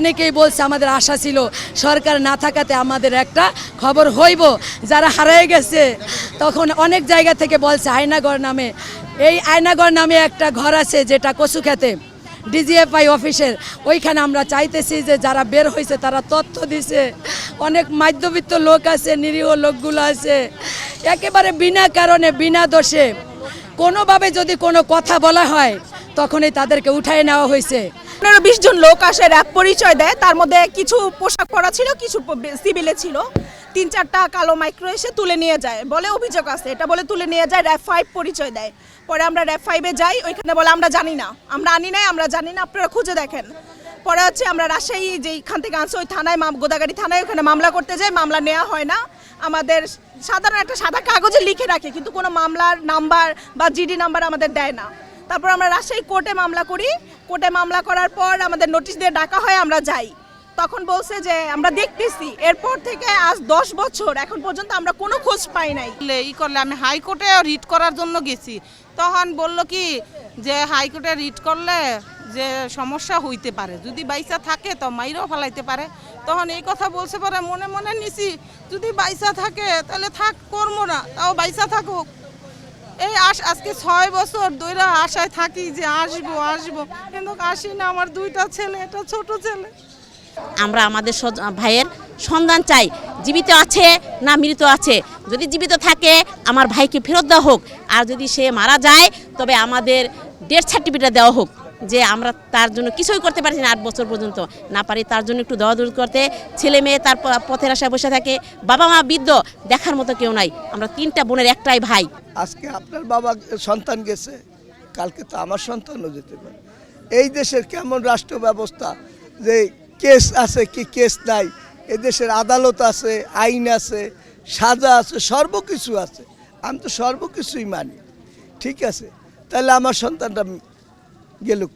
অনেকেই বলছে, আমাদের আশা ছিল সরকার না থাকাতে আমাদের একটা খবর হইব। যারা হারিয়ে গেছে, তখন অনেক জায়গা থেকে বলছে, আয়নাগড় নামে। এই আয়নাগড় নামে একটা ঘর আছে যেটা কচুক্ষেতে ডিজিএফআই অফিসের। ওইখানে আমরা চাইতেছি যে যারা বের হয়েছে তারা তথ্য দিছে। অনেক মধ্যবিত্ত লোক আছে, নিরীহ লোকগুলো আছে। একেবারে বিনা কারণে, বিনা দোষে। কোনোভাবে যদি কোনো কথা বলা হয় তখনই তাদেরকে উঠায় নেওয়া হয়েছে। পনেরো বিশ জন লোক আসে, র্যাব পরিচয় দেয়। তার মধ্যে কিছু পোশাক পরা ছিল, কিছু সিভিলে ছিল। তিন চারটা কালো মাইক্রো এসে তুলে নিয়ে যায়, বলে অভিযোগ আছে। এটা বলে তুলে নিয়ে যায়, র্যাব ফাইভ পরিচয় দেয়। পরে আমরা র্যাব ফাইভে যাই, ওইখানে বলে, আমরা জানি না। আমরা আনি নাই, আমরা জানি না, আপনারা খুঁজে দেখেন। পরে হচ্ছে আমরা রাজশাহী যেইখান থেকে আনছি, ওই থানায় গোদাগাড়ি থানায় ওখানে মামলা করতে যাই। মামলা নেওয়া হয় না। আমাদের সাধারণ একটা সাদা কাগজে লিখে রাখে, কিন্তু কোনো মামলার নাম্বার বা জিডি নাম্বার আমাদের দেয় না। তারপর আমরা রাজশাহী কোর্টে মামলা করি। কোর্টে মামলা করার পর আমাদের নোটিশ দিয়ে ডাকা হয়, আমরা যাই। তখন বলছে যে, আমরা দেখতেছি, এরপর থেকে আজ দশ বছর, এখন পর্যন্ত আমরা কোনো খোঁজ পাই নাই। ই করলে আমি হাইকোর্টে রিট করার জন্য গেছি। তখন বলল কি, যে হাইকোর্টে রিট করলে যে সমস্যা হইতে পারে। যদি বাইসা থাকে তো মাইরও ফেলাইতে পারে। তখন এই কথা বলছে পারে মনে মনে নিছি, যদি বাইসা থাকে তাহলে থাক করব না। তাও বাইসা থাকুক। এই আস আজকে ছয় বছর দৈরা আশায় থাকি যে আসব আসব। কিন্তু আসি না, আমার দুইটা ছেলে এটা ছোট ছেলে। আমরা আমাদের ভাইয়ের সন্ধান চাই। জীবিত আছে না মৃত আছে? যদি জীবিত থাকে, আমার ভাইকে ফেরত দেওয়া হোক। আর যদি সে মারা যায়, তবে আমাদের ডেথ সার্টিফিকেট দেওয়া হোক। যে আমরা তার জন্য কিছুই করতে পারছি না আট বছর পর্যন্ত। না পারি তার জন্য একটু দূর করতে। ছেলে মেয়ে তার পথের আশায় বসে থাকে। বাবা মা বৃদ্ধ, দেখার মতো কেউ নাই। আমরা তিনটা বোনের একটাই ভাই। আজকে আপনার বাবা সন্তান গেছে। কালকে তো আমার সন্তানও যেতে পারে। এই দেশের কেমন রাষ্ট্র ব্যবস্থা? যে কেস আছে কি কেস নাই? এ দেশের আদালত আছে, আইন আছে, সাজা আছে, সর্বকিছু আছে। আমি তো সর্বকিছুই মানি। ঠিক আছে? তাহলে আমার সন্তানটা yeah look